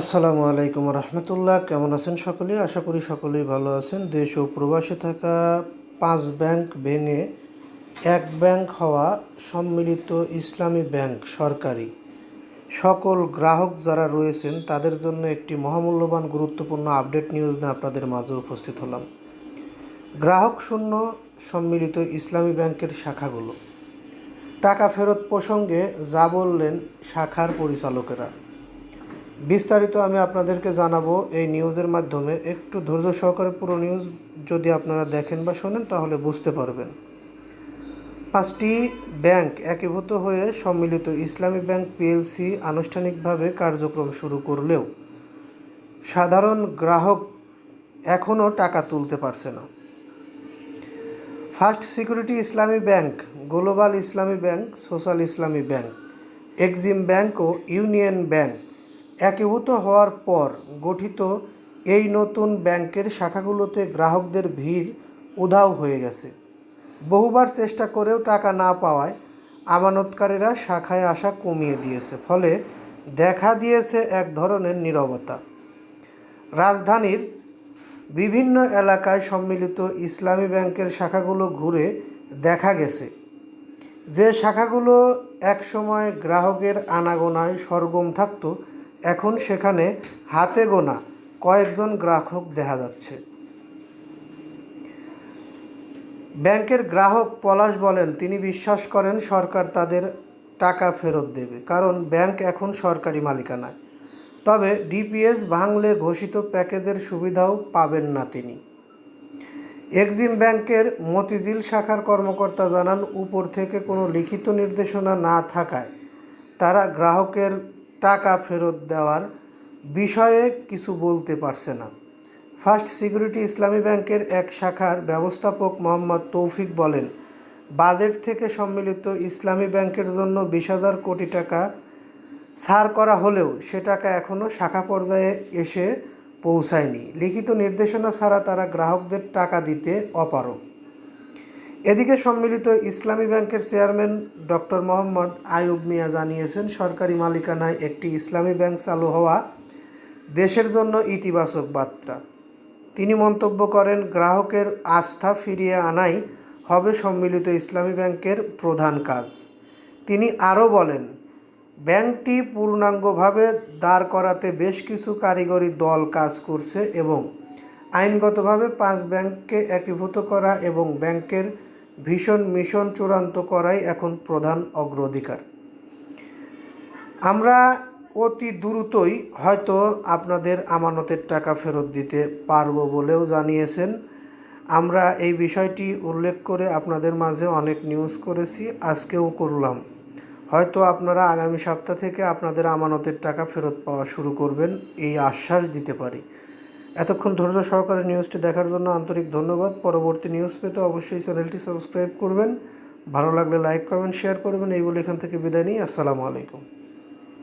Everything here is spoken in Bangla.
আসসালামু আলাইকুম রহমতুল্লাহ, কেমন আছেন সকলে? আশা করি সকলেই ভালো আছেন। দেশ ও প্রবাসে থাকা পাঁচ ব্যাংক ভেঙে এক ব্যাংক হওয়া সম্মিলিত ইসলামী ব্যাংক সরকারি। সকল গ্রাহক যারা রয়েছেন, তাদের জন্য একটি মহামূল্যবান গুরুত্বপূর্ণ আপডেট নিউজ নিয়ে আপনাদের মাঝে উপস্থিত হলাম। গ্রাহক শূন্য সম্মিলিত ইসলামী ব্যাংকের শাখাগুলো। টাকা ফেরত প্রসঙ্গে যা বললেন শাখার পরিচালকেরা। বিস্তারিত আমি আপনাদেরকে জানাব এই নিউজের মাধ্যমে। একটু ধৈর্য সহকারে পুরো নিউজ যদি আপনারা দেখেন বা শোনেন, তাহলে বুঝতে পারবেন। পাঁচটি ব্যাংক একীভূত হয়ে সম্মিলিত ইসলামী ব্যাংক পিএলসি আনুষ্ঠানিকভাবে কার্যক্রম শুরু করলেও সাধারণ গ্রাহক এখনও টাকা তুলতে পারছে না। First security Islami bank, global Islami bank, social Islami bank, Exim bank ও ইউনিয়ন ব্যাংক একীভূত হওয়ার পর গঠিত এই নতুন ব্যাংকের শাখাগুলোতে গ্রাহকদের ভিড় উধাও হয়ে গেছে। বহুবার চেষ্টা করেও টাকা না পাওয়ায় আমানতকারীরা শাখায় আসা কমিয়ে দিয়েছে, ফলে দেখা দিয়েছে এক ধরনের নীরবতা। রাজধানীর বিভিন্ন এলাকায় সম্মিলিত ইসলামী ব্যাংকের শাখাগুলো ঘুরে দেখা গেছে, যে শাখাগুলো একসময় গ্রাহকের আনাগোনায় সরগম থাকতো এখন সেখানে হাতে গোনা কয়েকজন গ্রাহক দেখা যাচ্ছে। ব্যাংকের গ্রাহক পলাশ বলেন, তিনি বিশ্বাস করেন সরকার তাদের টাকা ফেরত দেবে, কারণ ব্যাংক এখন সরকারি মালিকানায়। তবে ডিপিএস ভাঙলে ঘোষিত প্যাকেজের সুবিধাও পাবেন না তিনি। এক্সিম ব্যাংকের মতিঝিল শাখার কর্মকর্তা জানান, উপর থেকে কোনো লিখিত নির্দেশনা না থাকায় তারা গ্রাহকের টাকা ফেরত দেওয়ার বিষয়ে কিছু বলতে পারছে না। ফার্স্ট সিকিউরিটি ইসলামী ব্যাংকের এক শাখার ব্যবস্থাপক মোহাম্মদ তৌফিক বলেন, বাজেট থেকে সম্মিলিত ইসলামী ব্যাংকের জন্য বিশ হাজার কোটি টাকা ছাড় করা হলেও সে টাকা এখনও শাখা পর্যায়ে এসে পৌঁছায়নি। লিখিত নির্দেশনা ছাড়া তারা গ্রাহকদের টাকা দিতে অপারগ। এদিকে সম্মিলিত ইসলামী ব্যাংকের চেয়ারম্যান ডক্টর মোহাম্মদ আয়ুব মিয়া জানিয়েছেন, সরকারি মালিকানায় একটি ইসলামী ব্যাংক চালু হওয়া দেশের জন্য ইতিবাচক বার্তা। তিনি মন্তব্য করেন, গ্রাহকের আস্থা ফিরিয়ে আনাই হবে সম্মিলিত ইসলামী ব্যাংকের প্রধান কাজ। তিনি আরও বলেন, ব্যাংকটি পূর্ণাঙ্গভাবে দাঁড় করাতে বেশ কিছু কারিগরি দল কাজ করছে এবং আইনগতভাবে পাঁচ ব্যাংককে একীভূত করা এবং ব্যাংকের ভীষণ মিশন চূড়ান্ত করাই এখন প্রধান অগ্রাধিকার। আমরা অতি দ্রুতই হয়তো আপনাদের আমানতের টাকা ফেরত দিতে পারব বলেও জানিয়েছেন। আমরা এই বিষয়টি উল্লেখ করে আপনাদের মাঝে অনেক নিউজ করেছি, আজকেও করলাম। হয়তো আপনারা আগামী সপ্তাহ থেকে আপনাদের আমানতের টাকা ফেরত পাওয়া শুরু করবেন, এই আশ্বাস দিতে পারি। এতক্ষণ ধৈর্য সহকারে নিউজটি দেখার জন্য আন্তরিক ধন্যবাদ। পরবর্তী নিউজ পেতে অবশ্যই চ্যানেলটি সাবস্ক্রাইব করবেন। ভালো লাগলে লাইক কমেন্ট শেয়ার করবেন। এই বলে এখান থেকে বিদায় নিই। আসসালামু আলাইকুম।